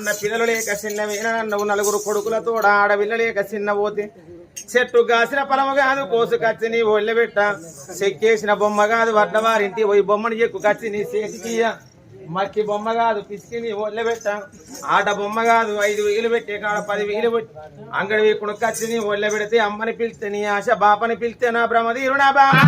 అన్న పిల్లలు లేక చిన్న వీణనన్నవు నలుగురు కొడుకులతో ఆడపిల్ల లేక చిన్న పోతే. చెట్టు కాసిన పొలము కాదు కోసుకచ్చి నీ ఒళ్ళె పెట్ట. చెక్కేసిన బొమ్మ కాదు వడ్డవారింటి పోయి బొమ్మను ఎక్కు కచ్చి నీ చేతికియ్య మట్టి బొమ్మ కాదు పిసికి నీ ఒళ్ళె పెట్ట. ఆట బొమ్మ కాదు ఐదు వేలు పెట్టే కాడ పది వేలు పెట్టి అంగడి వీకుడు కచ్చి నీ ఒళ్ళె పెడితే అమ్మని పిలిస్తే నీ ఆశ బాపని పిలిస్తే నా బ్రహ్మదీరు నా బాబా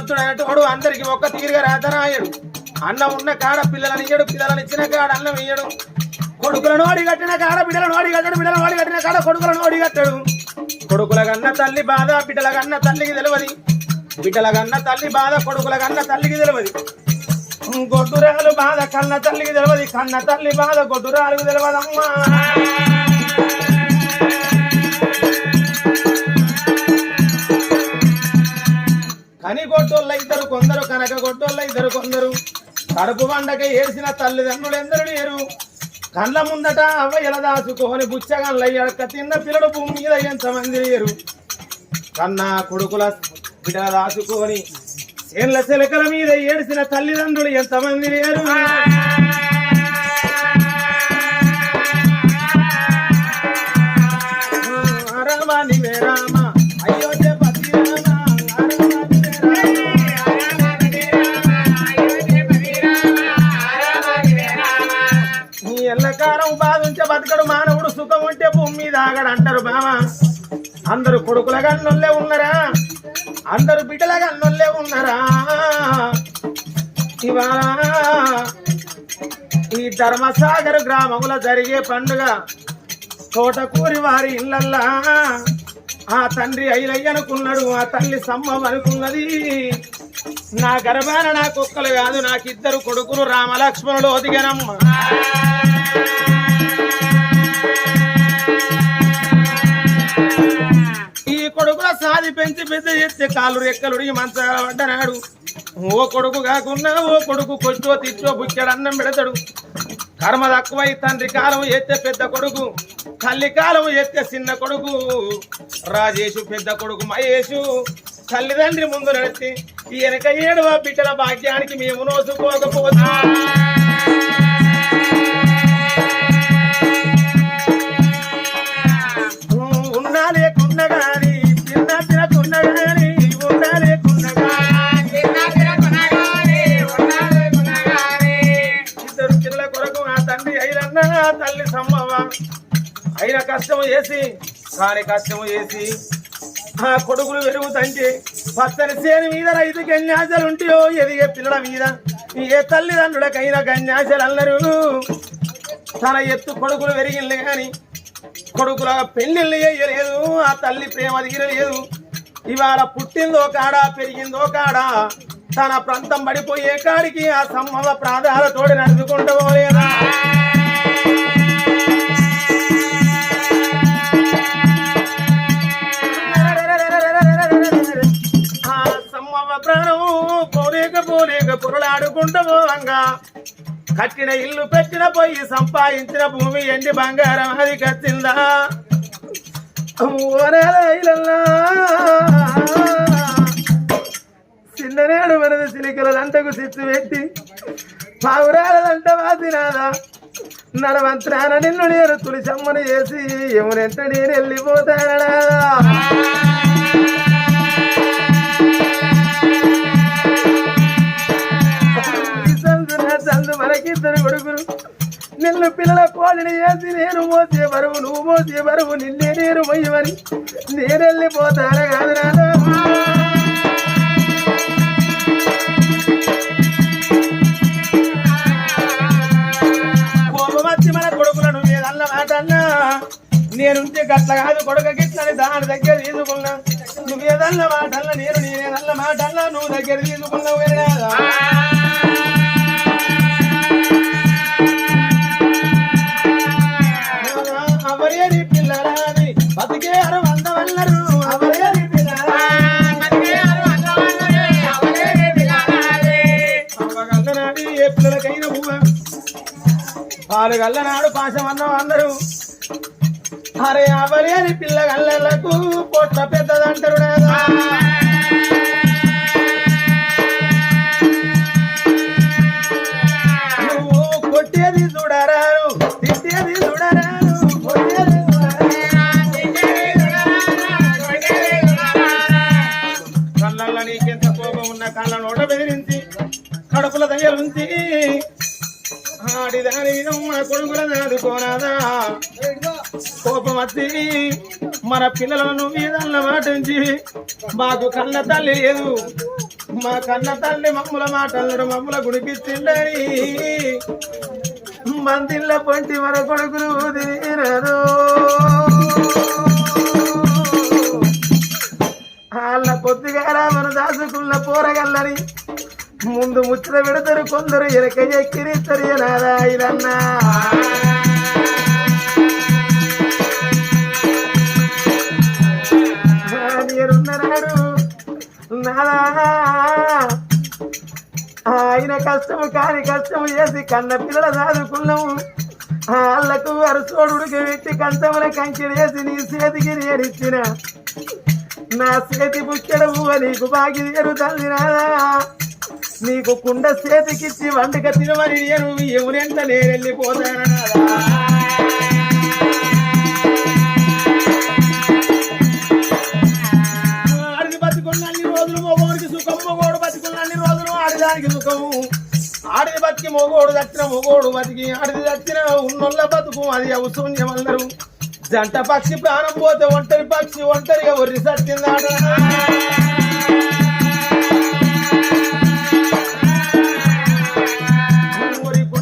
ధనవంతుడు అనేటోడు అందరికి ఒక్క తీరుగా రాధనాయుడు అన్నం ఉన్న కాడ పిల్లలని ఇయ్యడు పిల్లలని ఇచ్చిన కాడ అన్నం ఇయ్యడు. కొడుకులను అడిగట్టిన కట్టిన కాడ బిడ్డలను అడిగట్టడు బిడ్డలను అడిగట్టిన కట్టిన కాడ కొడుకులను అడిగట్టడు. కట్టాడు కొడుకుల కన్న తల్లి బాధ బిడ్డల కన్న తల్లికి తెలియదు బిడ్డల కన్న తల్లి బాధ కొడుకుల కన్న తల్లికి తెలియదు గొడ్డురాలు బాధ కన్న తల్లికి తెలియదు కన్న తల్లి బాధ గొడ్డురాలు తెలియదమ్మా అని కొట్టోళ్ళ ఇద్దరు కొందరు కనక గొడ్డోళ్ళ ఇద్దరు కొందరు. కడుపు వండక ఏడ్చిన తల్లిదండ్రులు ఎందరు లేరు. కండ్ల ముందట అవ్వయ్యల దాచుకొని బుచ్చగండ్ల ఎడక తిన్న పిల్లడు భూమి మీద ఎంతమంది లేరు. కన్నా కొడుకుల బిడ్డల దాచుకొని చేన్ల చిలకల మీద ఏడిసిన తల్లిదండ్రులు ఎంతమంది లేరు. రామ అయ్యో రామ. అందరు కొడుకుల గన్నొల్లే ఉన్నారా? అందరు బిడ్డల గన్నొల్లే ఉన్నారా? ఇవాళ ఈ ధర్మసాగర్ గ్రామముల జరిగే పండుగ తోటకూరి వారి ఇళ్ళల్లా. ఆ తండ్రి ఐలయ్యనుకున్నాడు ఆ తల్లి సమ్మం అనుకున్నది నా గర్భాన నా కుక్కలు కాదు నాకిద్దరు కొడుకులు రామలక్ష్మణుడు ఒదిగనమ్మ సాది పెంచి పెద్ద చేస్తే కాలు రెక్కలుడిగి మంచాల పడ్డనాడు ఓ కొడుకు కాకుండా ఓ కొడుకు కొచ్చో తిట్టో బుక్కెడు అన్నం పెడతాడు. కర్మ తక్కువై తండ్రి కాలం ఎత్తే పెద్ద కొడుకు తల్లి కాలం ఎత్తే చిన్న కొడుకు. రాజేషు పెద్ద కొడుకు మహేషు తల్లిదండ్రి ముందు నడిచి ఈ వెనక ఏడవ బిడ్డల భాగ్యానికి మేము నోసుకోకపోతే తల్లి సమ్మవ అయిన కష్టం చేసి కాని కష్టం చేసి ఆ కొడుకులు పెరుగుతంటే పచ్చని చేను మీద రైతు గన్యాసలు ఉంటాయో ఎదిగే పిల్లల మీద ఏ తల్లిదండ్రులకైనా గన్యాసలు అల్లరు. తన ఎత్తు కొడుకులు పెరిగింది కానీ కొడుకుల పెళ్ళిళ్ళు చేయలేదు ఆ తల్లి ప్రేమ తీరలేదు. ఇవాళ పుట్టిందో కాడా పెరిగిందో కాడా తన ప్రాంతం పడిపోయే కాడికి ఆ సమ్మవ ప్రాధాలతోటి నడుచుకుంటూ పోలేదా ప్రాణం పోలేక పోలేక పొరలాడుకుంటూ పోవంగా కట్టిన ఇల్లు పెట్టిన పొయ్యి సంపాదించిన భూమి ఎండి బంగారం అది కట్టిందా ఓరేలైలల్లా. చిన్ననేడు మనది చిలికల దంటకు చిచ్చు పెట్టి పావురాలంట వాసినాదా. నడవంత్రాన నిన్ను నేను తులిసమ్మను చేసి ఎవరెంట నేను వెళ్ళిపోతాడా సందు మనకిద్దరు కొడుకులు. నిన్ను పిల్లల కోడిని చేసి నేను మోసే బరువు నువ్వు మోసే బరువు నిన్నే నేను మొయ్యమని నేను వెళ్ళిపోతాను కాదు నాన్న. కోపమచ్చి మన కొడుకులను మీదన్న మాట అన్నా. నేనుంటే గట్ల కాదు కొడుక గిట్లని దాని దగ్గర తీసుకున్నా. నువ్వేదన్న మాట నేను నేనేదన్న మాట అన్నా నువ్వు దగ్గర తీసుకున్నావు పాలు గల్లనాడు పాశమన్నం అందరూ. అరే అవలి అని పిల్లగల్లకు పొట్ట పెద్దదంటారు నువ్వు కొట్టేది చూడరారు తిట్టేది చూడరాను ఆడిదాని విధమ్మ కొడుకుల నాదుకోనాదా కోపం వచ్చి మన పిల్లలను మీదన్న మాటించి మాకు కన్న తల్లి లేదు. మా కన్న తల్లి మమ్ముల మాటలను మమ్ముల గుడికిచ్చిండని మందిళ్ళ పొంటి మన కొడుకులు తినరు వాళ్ళ కొద్దిగా మన దాసుకున్న పోరగల్లని ముందు ముచ్చట పెడతారు కొందరు ఎరక ఎక్కిరిస్తారు నాదా ఇదన్నా నేనున్ననాడు ఆయన కష్టము కాని కష్టము చేసి కన్న పిల్లల చదువుకున్నాము వాళ్ళకు అరసోడుకి పెట్టి కంచముల కంచె వేసి నీ చేతికి నేనిచ్చిన నా చేతి బుక్కెడవు నీకు బాగి ఎరుతుంది నాదా నీకు కుండ చేతికిచ్చి వంటక తినమని నేను ఎవరెంత నేను వెళ్ళిపోతాను నాదా? ఆడిది అన్ని రోజులు మగోడికి సుఖం మగోడు బతికున్న అన్ని రోజులు ఆడదానికి సుఖము ఆడిది బతికి మొగోడు దచ్చిన మగోడు బతికి ఆడిది దచ్చిన ఉన్నోళ్ళ బతుకు అది అవసరం అందరూ జంట పక్షి ప్రాణం పోతే ఒంటరి పక్షి ఒంటరిగా ఒర్రి సత్యిందాడ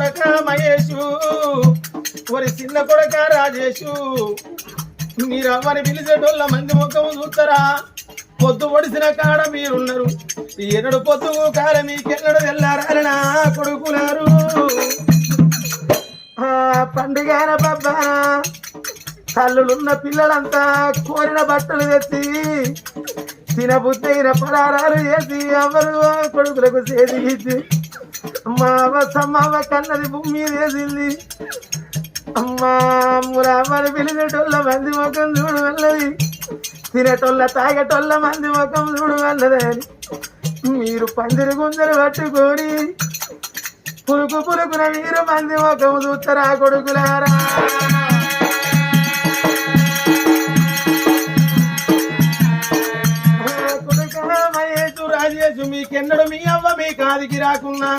కొడక మహేషు ఒరి చిన్న కొడక రాజేషు మీరు అవ్వని పిలిచేటోళ్ళ మంది ముఖం చూస్తారా పొద్దు ఒడిసిన కాడ మీరున్నారు ఎన్నడు పొద్దు కాడ మీకెన్నడు వెళ్ళారనా కొడుకులారు. ఆ పండుగన తల్లులున్న పిల్లలంతా కోరిన బట్టలు తెచ్చి తినబుద్దైన పరారాలు చేసి ఎవరు కొడుకులకు చేసి మా అవ్వ కన్నది భూమి వేసింది. అమ్మా మురామని పిలిచేటోళ్ళ మంది ముఖం చూడు వెళ్ళది తినేటోళ్ళ తాగేటోళ్ళ మంది ముఖం చూడు వెళ్ళదని మీరు పందిరి గుంజలు పట్టుకొని పురుకు పురుగున మీరు మంది ముఖం చూస్తారా కొడుకులారా? కొడుకా మీకెన్నడు మీ అవ్వ మీ కాదికి రాకున్నా.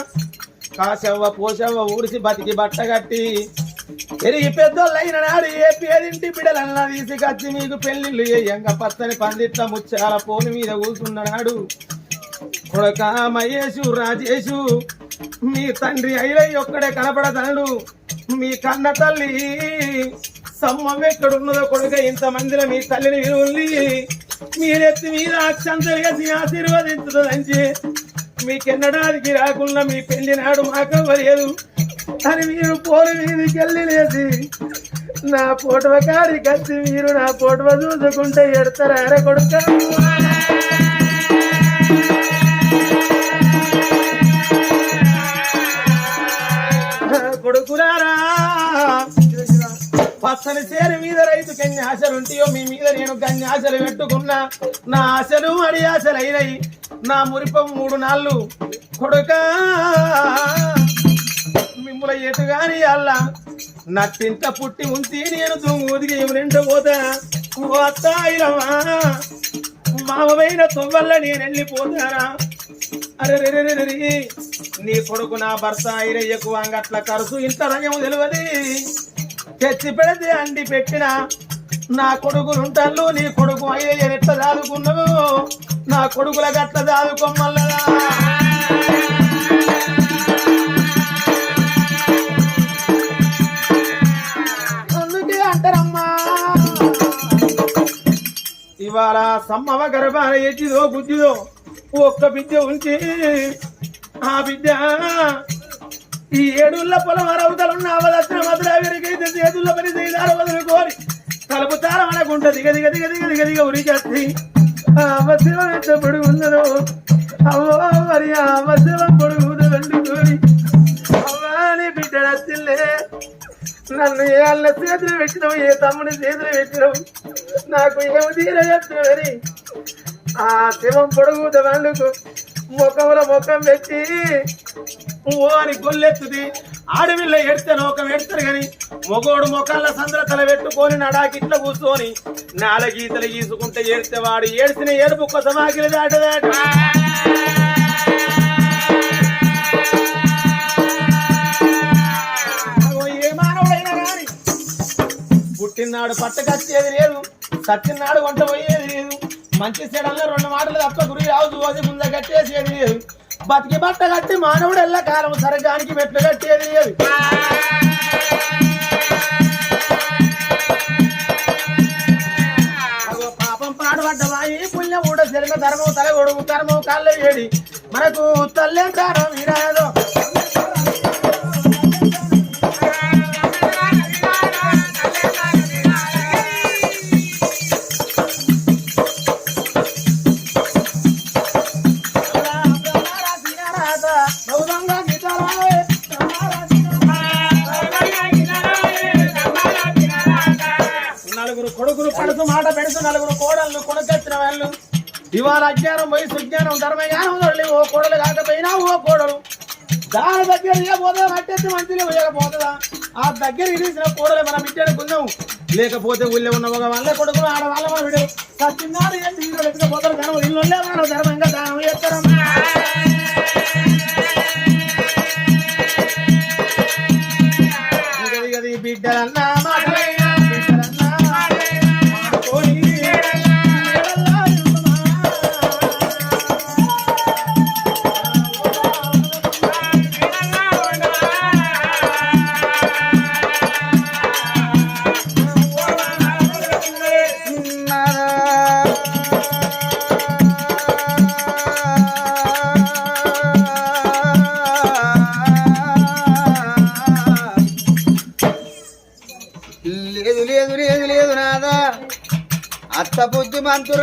కాసవ్వ పోసవ్వ ఊడిసి బతికి బట్ట కట్టి. పెరిగి పెద్దోళ్ళైన నాడు ఏ పేరింటి బిడలన్నా తీసుకొచ్చి మీకు పెళ్ళిళ్ళు చేయంగా పచ్చని పందిట్ల ముచ్చాల పోను మీద కూర్చున్నాడు కొడక మహేషు రాజేషు మీ తండ్రి ఐలయ్య ఒక్కడే కనపడతాడు. మీ కన్న తల్లి సమ్మం ఎక్కడున్నదో కొడుక ఇంతమందిలో మీ తల్లిని విలువల్ని మీరెత్తి మీద అక్షంతలు వేసి ఆశీర్వదించుతుందంచి మీకెన్నడానికి రాకుండా మీ పెళ్ళి నాడు మాకవ్వలేదు. అని మీరు పోరు మీదకి వెళ్ళి లేచి నా పోటవ కాడి కత్తి మీరు నా పోటవ చూసుకుంటే ఎడతారా అరే కొడుక కొడుకురారా పచ్చని చేరి మీద రైతుకి ఎన్ని ఆశలు ఉంటాయో మీ మీద నేను గన్ని ఆశలు పెట్టుకున్నా. నా ఆశలు అడి ఆశలు అయినాయి నా మురిపం మూడు నాళ్ళు కొడుక. మిమ్మల ఎటు గాని అల్లా నట్టింట పుట్టి ఉంచి నేను దుమ్ము ఒదిగి రెండో పోతా. ఓ అత్తాయిరమా తొవ్వల్ల నేను వెళ్ళిపోతారా అరే రే రే రే నీ కొడుకు నా భర్త ఐరయ్యకు అంగట్ల ఖర్చు ఇంత రంగం తెలియదు. తెచ్చి పెడితే అండి పెట్టిన. నా కొడుకులు ఉంటాను నీ కొడుకు అయ్యయ్య ఎట్లా దాదుకున్నావు నా కొడుకుల గట్ల దాదుకోమల్లదా అందుకే అంటారమ్మా. ఇవాళ సమ్మవ గర్భాన ఎచ్చిదో బుద్ధిదో ఒక్క బిడ్డ ఉంచి ఆ బిడ్డ ఈ ఏడుళ్ళ పొలం అరవతలున్న అవదత్న మధురావిరికైతే చేతుల్లో పని చేయదారు వదులుకోరి కలుపు తారం అనకుంట దిగ దిగ దిగ దిగ దిగ దిగ ఉరికెత్తి ఆ ఎంత పొడుగు ఉన్నదో? అవ్వ మరి ఆ అవసరం పొడుగు వెండుకోరి అవ్వాని బిడ్డడత్తిల్లే నన్ను ఏ చేతులు పెట్టినావు ఏ తమ్ముడి చేతులు పెట్టినవు? నాకు ఏమి తీర ఆ శివం పొడుగు వండుకు ముఖంలో ముఖం పెట్టి ఓ అని గొల్లెత్తుది. ఆడవిల్ల ఎడితే నోకం ఎడతారు గాని మొగోడు మొఖాల సంద్రతల పెట్టుకొని నడాకిట్ల కూర్చొని నాలుగీతలు గీసుకుంటే ఏడితే వాడు ఏడిసిన ఏడుపు కోసం దాటదాట. పుట్టినాడు పట్టకచ్చేది లేదు సచ్చినాడు వంట పోయేది లేదు. మంచి చెడల్లో రెండు మాటలు తప్ప గురి రావు అది ముంద కట్టేసేది లేదు. బతికి బట్ట కట్టి మానవుడు ఎల్ల కాలం సరగానికి మెట్లు కట్టేది లేదు. అగో పాపం పాడుపడ్డవాయి పుణ్యం కూడా శరీర ధర్మం తల గొడుగు కర్మం కాళ్ళు ఏడి. మనకు తల్లే కారం విరాదో ఇవాళ అజ్ఞానం పోయి సుజ్ఞానం ధర్మజ్ఞానం వదిలి ఓ కోడలు కాకపోయినా ఓ కోడలు. దాని దగ్గర ఇవ్వబోతుందా? కట్టెత్తి మంచిగా పోయకపోతుందా ఆ దగ్గర ఇరిసిన కోడలు మనం బిడ్డను కొందాం. లేకపోతే ఊళ్ళో ఉన్న ఒక వాళ్ళ కొడుకులు ఆడవాళ్ళ వాళ్ళు విడు సత్యనాడు ఏంటి వీళ్ళు ఎత్తుకపోతారు జనం ఇల్లు ధర్మంగా దానం చేస్తారు.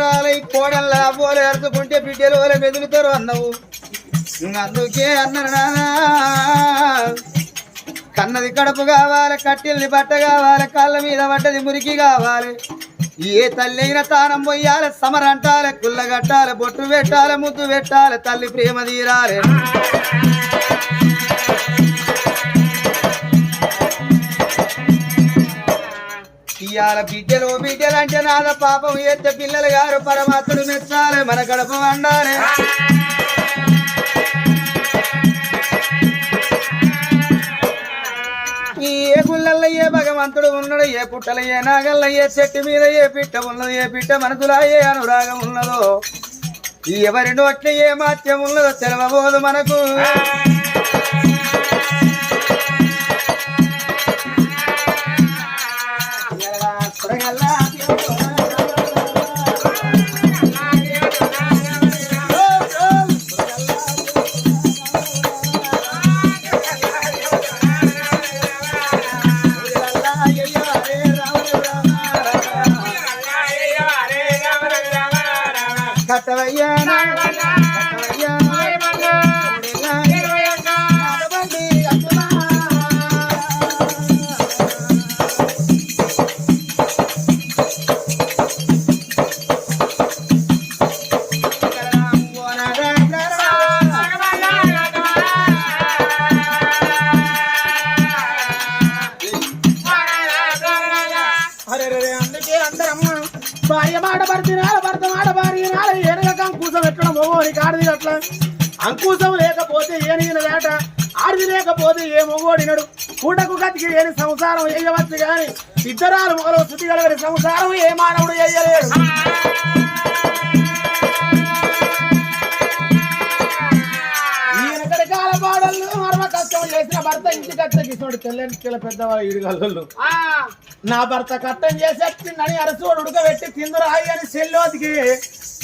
బుద్ధి కోడల్లా పోలే అరుచుకుంటే బిడ్డలు వాళ్ళ మెదులుతారు అన్నవు. అందుకే అన్నారు నానా. కన్నది కడుపు కావాలి కట్టెల్ని బట్ట కావాలి కాళ్ళ మీద పడ్డది మురికి కావాలి. ఏ తల్లి అయినా తానం పోయాలి సమరంటాలి కుల్లగట్టాలి బొట్టు పెట్టాలి ముద్దు పెట్టాలి తల్లి ప్రేమ తీరాలి. ఇయాల బిడ్డలు బిడ్డలంటే నాద పాపం. ఎత్తే పిల్లలు గారు పరమాత్ముడు మెచ్చాలి మన గడప వండాలి. ఈ ఏ గుళ్ళల్లో ఏ భగవంతుడు ఉన్నాడు ఏ పుట్టల ఏ నాగల్ల ఏ చెట్టు మీద ఏ పిట్ట ఉన్నదో ఏ పిట్ట మనసులో ఏ అనురాగం ఉన్నదో ఈ ఎవరి నోట్ల ఏ మాత్యం ఉన్నదో తెలవబోదు మనకు. Música గతికి ఏని సంసారం వేయవచ్చు గాని ఇద్దరాలు మొగలు శుద్ధి కలగని సంసారం ఏ మానవుడు వేయలేడు మరమ కష్టం చేసిన భర్త ఇంటికి అత్తకిస్తాడు తెల్లని పిల్ల పెద్దవా ఈడుగల్లు నా భర్త కట్టం చేసేట్టిందని అరసోడు ఉడకబెట్టి తిందురు హాయి అని సెల్లోదికి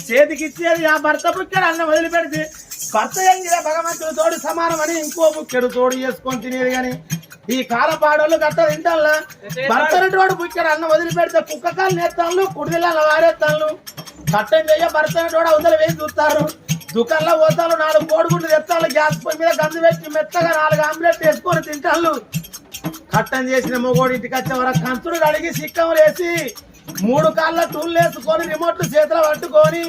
చేతికి ఇచ్చేది ఆ భర్త బుక్కెడు అన్నం వదిలిపెడితే భర్త ఎంగిన భగవంతుడు తోడు సమానం అని ఇంకో బుక్కెడు తోడు చేసుకొని తినేది గాని ఈ కాలపాడోళ్ళు గట్ట తింటాళ్ళ తోడు బుక్కెడు అన్నం వదిలిపెడితే కుక్క కాళ్ళు నేస్తాళ్ళు కుడిదిల్ల వారేస్తాళ్ళు. కట్టం చెయ్య భర్తని తోడు అవతల వేసి చూస్తారు. దుకాణంలో పోతారు నాలుగు కోడిగుడ్లు తెస్తాళ్ళు గ్యాస్ పొయ్యి మీద గంజు పెట్టి మెత్తగా నాలుగు ఆమ్లెట్ వేసుకొని తింటాళ్ళు. కట్టం చేసిన మొగోడు ఇంటికి వచ్చే వరకు కంచుడు కడిగి సిక్కములేసి మూడు కాళ్ళ టూళ్ళు వేసుకొని రిమోట్లు చేతుల పట్టుకొని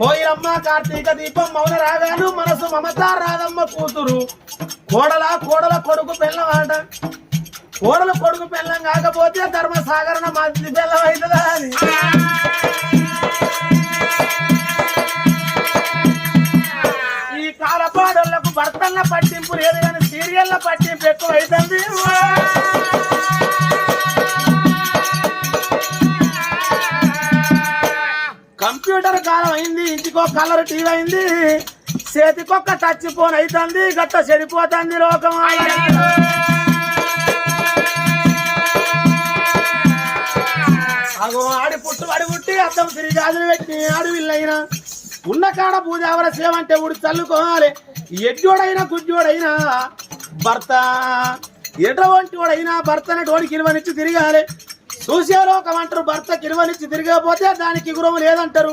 కోయిలమ్మ కార్తీక దీపం మౌన రాగాను మనసు మమత రాధమ్మ కూతురు. కోడల కోడల కొడుకు పెళ్ళం ఆట. కోడల కొడుకు పెళ్ళం కాకపోతే ధర్మసాగరణ మంచి పెళ్ళం అవుతుందా అని. ఈ కాలపాడోళ్ళకు భర్తల పట్టింపు లేదు కానీ సీరియల్ల పట్టింపు ఎక్కువ అవుతుంది కలర్ టీవీ అయింది చేతికొక్క టచ్ ఫోన్ అవుతుంది గట్ట చెడిపోతుంది లోకం అగో ఆడి పుట్టు ఆడి పుట్టి అద్దం తిరిగి గాజులు పెట్టి ఆడు వీళ్ళైనా ఉన్న కాడ పూజ ఎవర ఊడు చల్లుకోవాలి. ఎడ్జోడైనా గుడ్డోడైనా భర్త ఎటువంటి వాడైనా భర్తని డోడికి ఇరువనిచ్చి తిరగాలి. చూసే లోకం అంటారు భర్త కిరువనిచ్చి తిరగకపోతే దానికి గురువు లేదంటారు.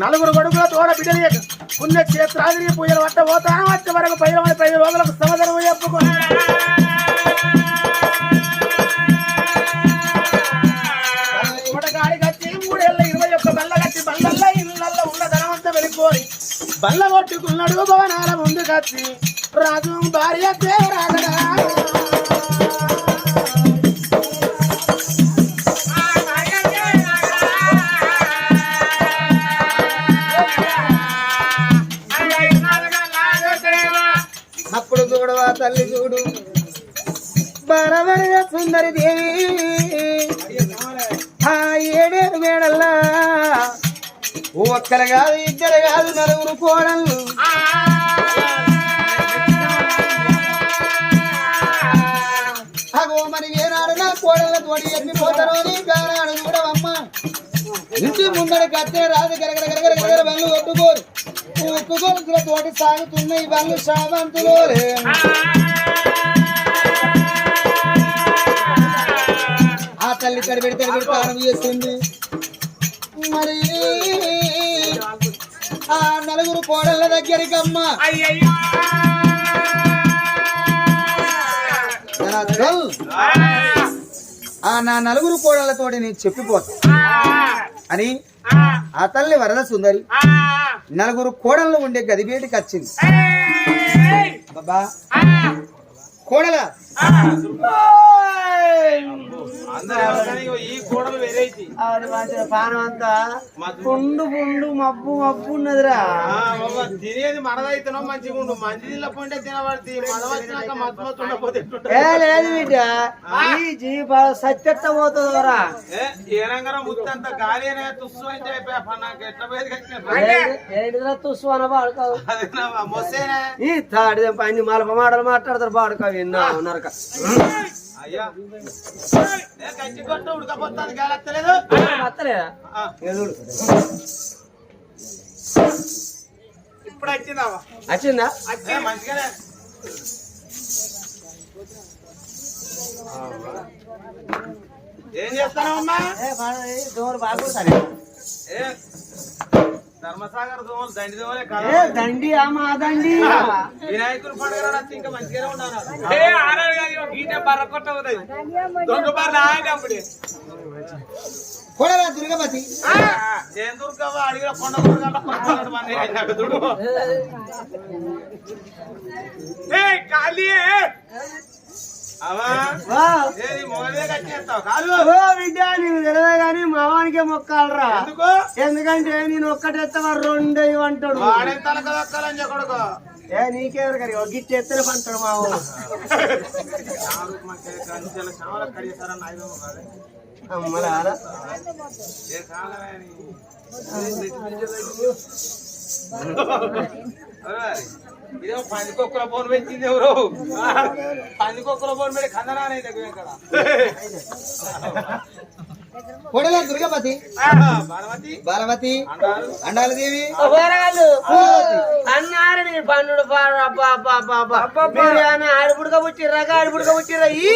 నలుగురు కొడుకుల తోడ బిడ్డలు పుణ్య క్షేత్రాదిని పూజలు పట్ట పోతాను. వచ్చే వరకు పై పై రోజులకు సమాధానం చెప్పుకుని బల్ల కొట్టుకున్నాడు భవనాల ముందు కత్తి. రాజు భార్య రాగడా బరబడిన దేవి ఆ ఏడేడు వేడల్లా ఒక్కరు కాదు ఇద్దరు కాదు నలుగురు కోడళ్ళు అగో మరి ఏనాడు నా కోడళ్ళ తోటి ఎత్తిపోతారో నీ గానాడు అమ్మ ఇంటి ముందర కట్టే రాదు గరగర గరగర గరగర బండ్లు కొట్టుకోరు ఉక్కు తోటి సాగుతున్నాయి బండ్లు శావంతులో తల్లి తడిబెడి తడిబెడి ప్రాణం చేస్తుంది. మరి ఆ నలుగురు కోడళ్ళ దగ్గరికి అమ్మ. ఆ నా నలుగురు కోడళ్ళతోటి నేను చెప్పిపోతా. అని ఆ! తల్లి వరద సుందరి నలుగురు కోడళ్ళు ఉండే గది బయటికి వచ్చింది. బాబా. కోడల. ఈ కూడలు వెరైటీ పానం అంతా. పుండు పుండు మబ్బు మబ్బు ఉన్నదిరా. తినేది మనదైతేనో మంచిగా ఉండు. మంచి నీళ్ళ పొంటే తినబడి మన వచ్చినాక మత్తు మత్తు ఉండకపోతే లేదు బిడ్డ. ఈ జీవ సత్యత్త పోతుందిరా ఏ ఏనంగరం ముత్తంత గాలి అనే తుస్సు అంటే అయిపోయా నాకు ఎట్లా పోయేది కట్టిన? ఏంటిదిరా తుస్సు అన పాడుకోవు అది నా మొస్సేనే. ఈ తాడిదే పని మలప మాటలు మాట్లాడతారు పాడుకోవు విన్నా నరక. అయ్యా. ఏ కంచి కొట్టు ఉడకపోతాను గాలి వస్తలేదు. అత్తలేదా ఆ, ఎదుడు ఇప్పుడు వచ్చిందావా? వచ్చిందా? ఏ, మంచిగానే. ఏం చేస్తానమ్మా ఏ. ధర్మసాగర్ దోమలు దండి దోమలే ఏ కదా దండి అమ్మా దండి వినాయకుడు పండుగ నాడు వస్తే ఇంకా మంచిగానే ఉన్నాను కొడరా దుర్గపతి ఏం దొరకవా అడిగిన కొండ దొరకాల పక్కన మంది అయినాడు చూడు అవా వా. ఏది మొగలే కట్టేస్తావు కాదు ఓ నీకు తెలియదు కానీ మావానికే మొక్కాలరా. ఎందుకు? ఎందుకంటే నేను ఒక్కటెత్తవ రెండు అంటాడు ఏ నీకేరు కానీ గిట్టి ఎత్తనే పంటాడు మావు ఏ కాలమే అని. పందికొక్కల ఫోన్ పెంచింది ఎవరు పందికొక్కల ఫోన్ పెట్టి కందనా అనేది ఇక్కడ కొడల దుర్గపతి? బాలమతి అండాల. దేవి? అన్నారు నీ పండుడు ఆడిపుడుక పుట్టిర్రా ఆడిపుడుక పుట్టిర్రా ఈ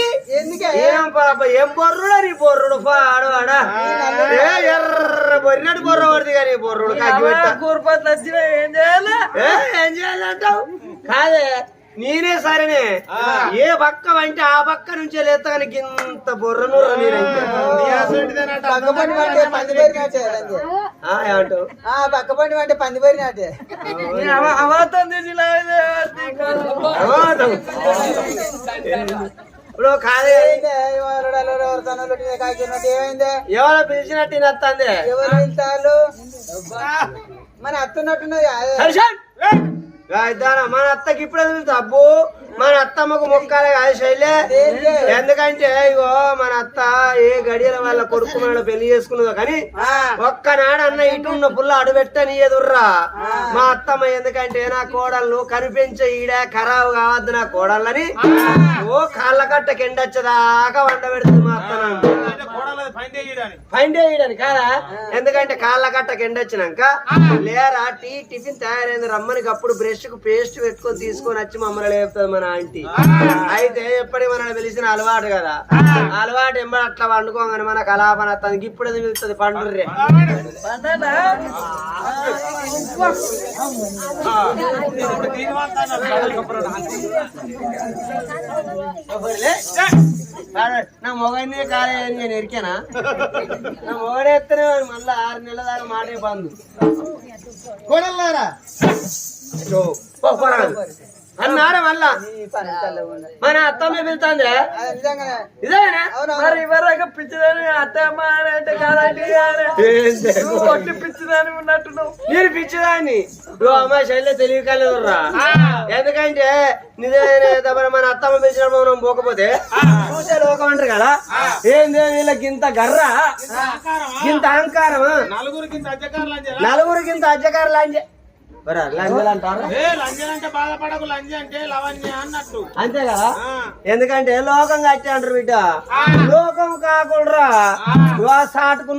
ఏం పాప ఏం బొర్రుడా నీ బొర్రుడు? పాడు ఆడా ఏ ఎర్ర బొరినట్టు బొర్ర పడుతుంది కానీ బొర్రుడు కూరపతి వచ్చిన ఏం చేయాలి? ఏం చేయాలంటావు కాదే నేనే సరేనే. ఏ పక్క అంటే ఆ పక్క నుంచే లేస్తా కానీ ఇంత బొర్ర నూర నేనైతే పక్కపండి అంటే పంది ఆ, ఏమంటావు? పక్కపండి అంటే పంది పోరినట్టే అవాతం. ఇప్పుడు కాదే. ఏమైంది? ఎవరో పిలిచినట్టు నత్తంది ఎవరు వెళ్తారు మన అత్తున్నట్టున్నది మన అత్తకి ఇప్పుడే అబ్బు మన అత్తమ్మకు మొక్కాలే కాదు శైలే. ఎందుకంటే ఇగో మన అత్త ఏ గడియల వాళ్ళ కొడుకు మన పెళ్ళి చేసుకున్నదో కానీ ఒక్కనాడు అన్న ఇటు ఉన్న పుల్ల అడుపెట్టని ఎదుర్రా మా అత్తమ్మ ఎందుకంటే నా కోడళ్ళు కనిపించే ఈడ ఖరాబు కావద్దు నా కోడళ్ళని. ఓ కాళ్ళ కట్ట కెండొచ్చదాకా వండ పెడుతుంది మా అత్త నన్ను. ఫైన్ చేయడానికి? కాదా? ఎందుకంటే కాళ్ళ కట్ట కెండొచ్చినాక లేరా టీ టిఫిన్ తయారైంది రమ్మని అప్పుడు బ్రష్కు పేస్ట్ పెట్టుకొని తీసుకొని వచ్చి మమ్మల్ని లేపుతుంది మన ఆంటీ. అయితే ఎప్పటి మనల్ని పిలిచిన అలవాటు కదా? అలవాటు ఎంబడి అట్లా వండుకోగానే మన కలాపన తనకి ఇప్పుడు పిలుస్తుంది? పండుర్రే. నా మొగని కాలే అని నేను ఎరికానా? నా ఎత్తనే మళ్ళీ ఆరు నెలల దాకా మాటే బంధు కొడలారా అన్నారా మళ్ళా? మన అత్తమ్మ పిలుతుంది ఇదేనా? మరి ఇవరాక పిచ్చిదాని అత్తమ్మ అంటే కాదండి ఒట్టి పిచ్చిదాని ఉన్నట్టు నేను పిచ్చిదాన్ని. నువ్వు అమ్మ శైలి తెలియకలేదురా ఎందుకంటే నిజమైన మన అత్తమ్మ పిలిచినప్పుడు మనం పోకపోతే చూసే లోకం అంటారు కదా. ఏంది వీళ్ళకి ఇంత గర్ర? ఇంత అహంకారమా? నలుగురికి అజ్జకారులు అని నలుగురికి ఇంత అజ్జకారు లాంజే బరా లంజలు అంటారా? ఏ లంజన్ అంటే బాధపడకు లంజ అంటే లవణ్య అన్నట్టు. అంతే కదా. ఎందుకంటే లోకం కట్టి అంటారు బిడ్డ. లోకం కాకుండా సాటుకున్న